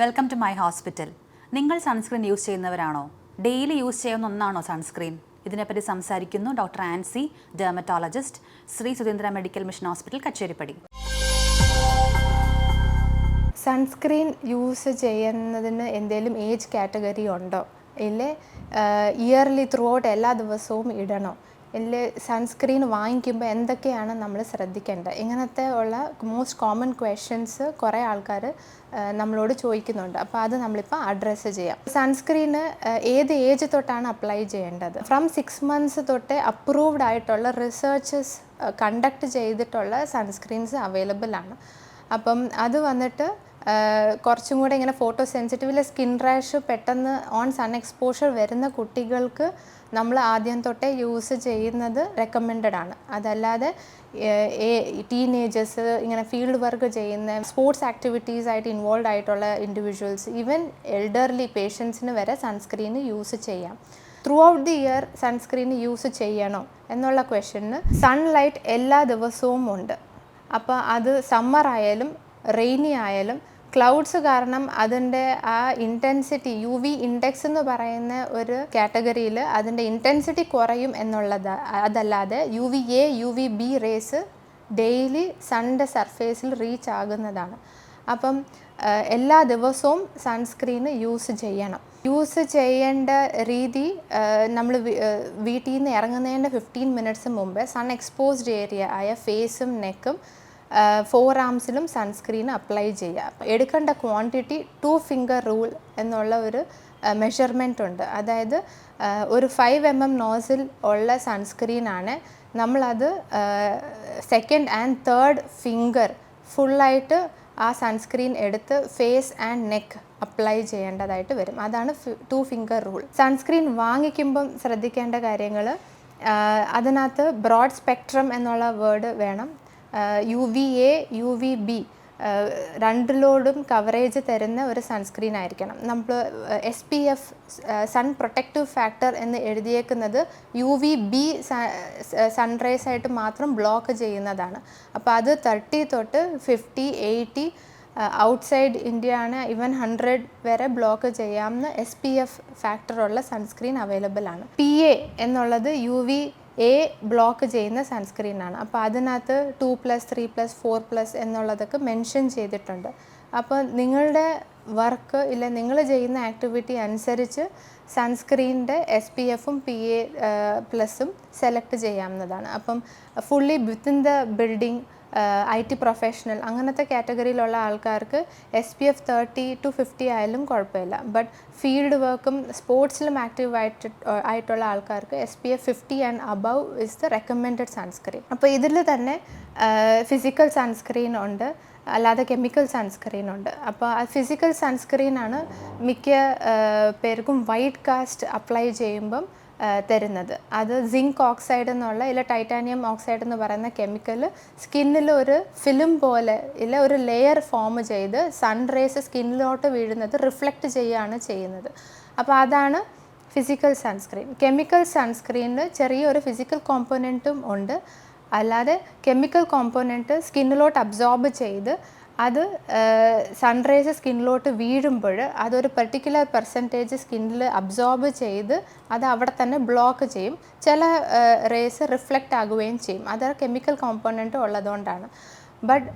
Welcome to my hospital നിങ്ങൾ sunscreen use ചെയ്യുന്നവരാണോ? Daily use ചെയ്യുന്ന ഒന്നാണോ സൺസ്ക്രീൻ ഇതിനെപ്പറ്റി സംസാരിക്കുന്നു doctor Ancy dermatologist Sree Sudheendra medical mission hospital Kacheripady. Sunscreen use ചെയ്യുന്നതിന് എന്തെങ്കിലും ഏജ് കാറ്റഗറി ഉണ്ടോ? ഇല്ലേ? ഇയർലി ത്രൂ ഔട്ട് എല്ലാ ദിവസവും ഇടണോ? ഇല്ലേ സൺസ്ക്രീൻ വാങ്ങിക്കുമ്പോൾ എന്തൊക്കെയാണ് നമ്മൾ ശ്രദ്ധിക്കേണ്ടത്? ഇങ്ങനത്തെ ഉള്ള മോസ്റ്റ് കോമൺ ക്വസ്റ്റ്യൻസ് കുറേ ആൾക്കാർ നമ്മളോട് ചോദിക്കുന്നുണ്ട്. അപ്പോൾ അത് നമ്മളിപ്പോൾ അഡ്രസ്സ് ചെയ്യാം. സൺസ്ക്രീന് ഏത് ഏജ് തൊട്ടാണ് അപ്ലൈ ചെയ്യേണ്ടത്? ഫ്രം സിക്സ് മന്ത്സ് തൊട്ട് അപ്രൂവ്ഡ് ആയിട്ടുള്ള റിസർച്ചസ് കണ്ടക്ട് ചെയ്തിട്ടുള്ള സൺസ്ക്രീൻസ് അവൈലബിൾ ആണ്. അപ്പം അത് വന്നിട്ട് കുറച്ചും കൂടെ ഇങ്ങനെ ഫോട്ടോ സെൻസിറ്റീവിലെ സ്കിൻ റാഷ് പെട്ടെന്ന് ഓൺ സൺ എക്സ്പോഷർ വരുന്ന കുട്ടികൾക്ക് നമ്മൾ ആദ്യം തൊട്ടേ യൂസ് ചെയ്യുന്നത് റെക്കമെൻഡഡ് ആണ്. അതല്ലാതെ ടീനേജേഴ്സ് ഇങ്ങനെ ഫീൽഡ് വർക്ക് ചെയ്യുന്ന സ്പോർട്സ് ആക്ടിവിറ്റീസ് ആയിട്ട് ഇൻവോൾവ് ആയിട്ടുള്ള ഇൻഡിവിജ്വൽസ് ഈവൻ എൽഡർലി പേഷ്യൻസിന് വരെ സൺസ്ക്രീൻ യൂസ് ചെയ്യാം. Throughout the year sunscreen use ചെയ്യണോ എന്നുള്ള ക്വസ്റ്റ്യന് സൺലൈറ്റ് എല്ലാ ദിവസവും ഉണ്ട്. അപ്പോൾ അത് സമ്മർ ആയാലും റെയിനി ആയാലും ക്ലൗഡ്സ് കാരണം അതിന്റെ ആ ഇന്റൻസിറ്റി യു വി ഇൻഡെക്സ് എന്ന് പറയുന്ന ഒരു കാറ്റഗറിയിൽ അതിന്റെ ഇന്റൻസിറ്റി കുറയും എന്നുള്ളത് അതല്ലാതെ U V A U V B rays daily സൺന്റെ സർഫേസിൽ റീച്ച് ആകുന്നതാണ്. അപ്പം എല്ലാ ദിവസവും സൺസ്ക്രീന് യൂസ് ചെയ്യണം. യൂസ് ചെയ്യേണ്ട രീതി നമ്മൾ വീട്ടിൽ നിന്ന് ഇറങ്ങുന്നതിന്റെ ഫിഫ്റ്റീൻ മിനിറ്റ്സ് മുമ്പേ സൺ എക്സ്പോസ്ഡ് ഏരിയ ആയ ഫേസും നെക്കും ഫോർ ആംസിലും സൺസ്ക്രീൻ അപ്ലൈ ചെയ്യുക. എടുക്കേണ്ട ക്വാണ്ടിറ്റി ടു ഫിംഗർ റൂൾ എന്നുള്ള ഒരു മെഷർമെന്റ് ഉണ്ട്. അതായത് ഒരു ഫൈവ് എം എം നോസിൽ ഉള്ള സൺസ്ക്രീനാണ് നമ്മളത് സെക്കൻഡ് ആൻഡ് തേർഡ് ഫിംഗർ ഫുള്ളായിട്ട് ആ സൺസ്ക്രീൻ എടുത്ത് ഫേസ് ആൻഡ് നെക്ക് അപ്ലൈ ചെയ്യേണ്ടതായിട്ട് വരും. അതാണ് ടു ഫിംഗർ റൂൾ. സൺസ്ക്രീൻ വാങ്ങിക്കുമ്പം ശ്രദ്ധിക്കേണ്ട കാര്യങ്ങൾ അതിനകത്ത് ബ്രോഡ് സ്പെക്ട്രം എന്നുള്ള വേർഡ് വേണം. U V A U V B രണ്ടിലോടും coverage തരുന്ന ഒരു സൺസ്ക്രീൻ ആയിരിക്കണം. നമ്മൾ S P F sun protective factor എന്ന് എഴുതിയേക്കുന്നത് യു വി ബി സൺറൈസ് ആയിട്ട് മാത്രം ബ്ലോക്ക് ചെയ്യുന്നതാണ്. അപ്പോൾ അത് തേർട്ടി തൊട്ട് ഫിഫ്റ്റി എയ്റ്റി ഔട്ട്സൈഡ് ഇന്ത്യ ആണ് ഇവൻ ഹൺഡ്രഡ് വരെ ബ്ലോക്ക് ചെയ്യാമെന്ന് എസ് പി എഫ് ഫാക്ടറുള്ള സൺസ്ക്രീൻ അവൈലബിൾ ആണ്. പി എ എന്നുള്ളത് യു വി എ ബ്ലോക്ക് ചെയ്യുന്ന സൺസ്ക്രീനാണ് അപ്പോൾ അതിനകത്ത് two plus three plus four plus എന്നുള്ളതൊക്കെ മെൻഷൻ ചെയ്തിട്ടുണ്ട്. അപ്പോൾ നിങ്ങളുടെ വർക്ക് ഇല്ല നിങ്ങൾ ചെയ്യുന്ന ആക്ടിവിറ്റി അനുസരിച്ച് സൺസ്ക്രീനിന്റെ എസ് പി എഫും പി എ പ്ലസും സെലക്ട് ചെയ്യാവുന്നതാണ്. അപ്പം fully within the building I T professional അങ്ങനത്തെ കാറ്റഗറിയിലുള്ള ആൾക്കാർക്ക് S P F thirty to fifty ആയാലും കുഴപ്പമില്ല. ബട്ട് ഫീൽഡ് വർക്കും സ്പോർട്സിലും ആക്റ്റീവ് ആയിട്ട് ആയിട്ടുള്ള ആൾക്കാർക്ക് S P F fifty and above is the recommended sunscreen അപ്പോൾ ഇതിൽ തന്നെ ഫിസിക്കൽ സൺസ്ക്രീൻ ഉണ്ട്. അല്ലാതെ കെമിക്കൽ സൺസ്ക്രീൻ ഉണ്ട്. അപ്പോൾ ആ ഫിസിക്കൽ സൺസ്ക്രീനാണ് മിക്ക പേർക്കും വൈറ്റ് കാസ്റ്റ് അപ്ലൈ ചെയ്യുമ്പം തരുന്നത്. അത് സിങ്ക് ഓക്സൈഡ് എന്നുള്ള ഇല്ല ടൈറ്റാനിയം ഓക്സൈഡ് എന്ന് പറയുന്ന കെമിക്കൽ സ്കിന്നിൽ ഒരു ഫിലിം പോലെ ഇല്ല ഒരു ലെയർ ഫോം ചെയ്ത് സൺ റേസ് സ്കിന്നിലോട്ട് വീഴുന്നത് റിഫ്ലക്റ്റ് ചെയ്യുകയാണ് ചെയ്യുന്നത്. അപ്പോൾ അതാണ് ഫിസിക്കൽ സൺസ്ക്രീൻ കെമിക്കൽ സൺസ്ക്രീനിൽ ചെറിയൊരു ഫിസിക്കൽ കോമ്പോണന്റും ഉണ്ട്. അല്ലാതെ കെമിക്കൽ കോമ്പോണന്റ് സ്കിന്നിലോട്ട് അബ്സോർബ് ചെയ്ത് അത് സൺറൈസ് സ്കിന്നിലോട്ട് വീഴുമ്പോൾ അതൊരു പെർട്ടിക്കുലർ പെർസെന്റേജ് സ്കിന്നിൽ അബ്സോർബ് ചെയ്ത് അത് അവിടെ തന്നെ ബ്ലോക്ക് ചെയ്യും. ചില റേസ് റിഫ്ലക്റ്റ് ആകുകയും ചെയ്യും. അത് കെമിക്കൽ കോമ്പോണന്റ് ഉള്ളതുകൊണ്ടാണ്. ബട്ട്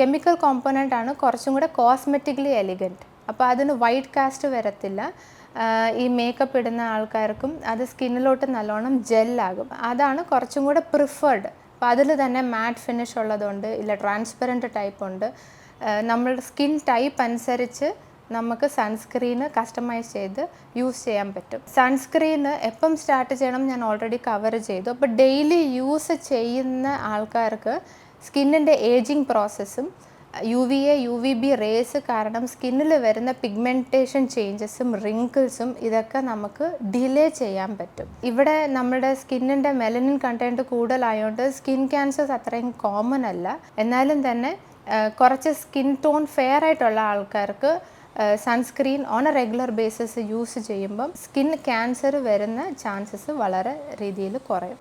കെമിക്കൽ കോമ്പോണന്റ് ആണ് കുറച്ചും കൂടെ കോസ്മെറ്റിക്കലി എലിഗന്റ് അപ്പോൾ അതിന് വൈറ്റ് കാസ്റ്റ് വരത്തില്ല. ഈ മേക്കപ്പ് ഇടുന്ന ആൾക്കാർക്കും അത് സ്കിന്നിലോട്ട് നല്ലോണം ജെല്ലാകും അതാണ് കുറച്ചും കൂടെ പ്രിഫേർഡ് അപ്പോൾ അതിൽ തന്നെ മാറ്റ് ഫിനിഷ് ഉള്ളതുണ്ട് ഇല്ല ട്രാൻസ്പെറന്റ് ടൈപ്പ് ഉണ്ട്. നമ്മളുടെ സ്കിൻ ടൈപ്പ് അനുസരിച്ച് നമുക്ക് സൺസ്ക്രീന് കസ്റ്റമൈസ് ചെയ്ത് യൂസ് ചെയ്യാൻ പറ്റും. സൺസ്ക്രീന് എപ്പം സ്റ്റാർട്ട് ചെയ്യണം ഞാൻ ഓൾറെഡി കവർ ചെയ്തു. അപ്പോൾ ഡെയിലി യൂസ് ചെയ്യുന്ന ആൾക്കാർക്ക് സ്കിന്നിന്റെ ageing പ്രോസസ്സും U V A U V B rays കാരണം സ്കിന്നിൽ വരുന്ന പിഗ്മെന്റേഷൻ ചേഞ്ചസും റിങ്കിൾസും ഇതൊക്കെ നമുക്ക് ഡിലേ ചെയ്യാൻ പറ്റും. ഇവിടെ നമ്മുടെ സ്കിന്നിന്റെ മെലനിൻ കണ്ടന്റ് കൂടുതലായതുകൊണ്ട് സ്കിൻ ക്യാൻസേഴ്സ് അത്രയും കോമൺ അല്ല. എന്നാലും തന്നെ കുറച്ച് സ്കിൻ ടോൺ ഫെയർ ആയിട്ടുള്ള ആൾക്കാർക്ക് sunscreen on a regular basis use ചെയ്യുമ്പം സ്കിൻ ക്യാൻസർ വരുന്ന ചാൻസസ് വളരെ രീതിയിൽ കുറയും.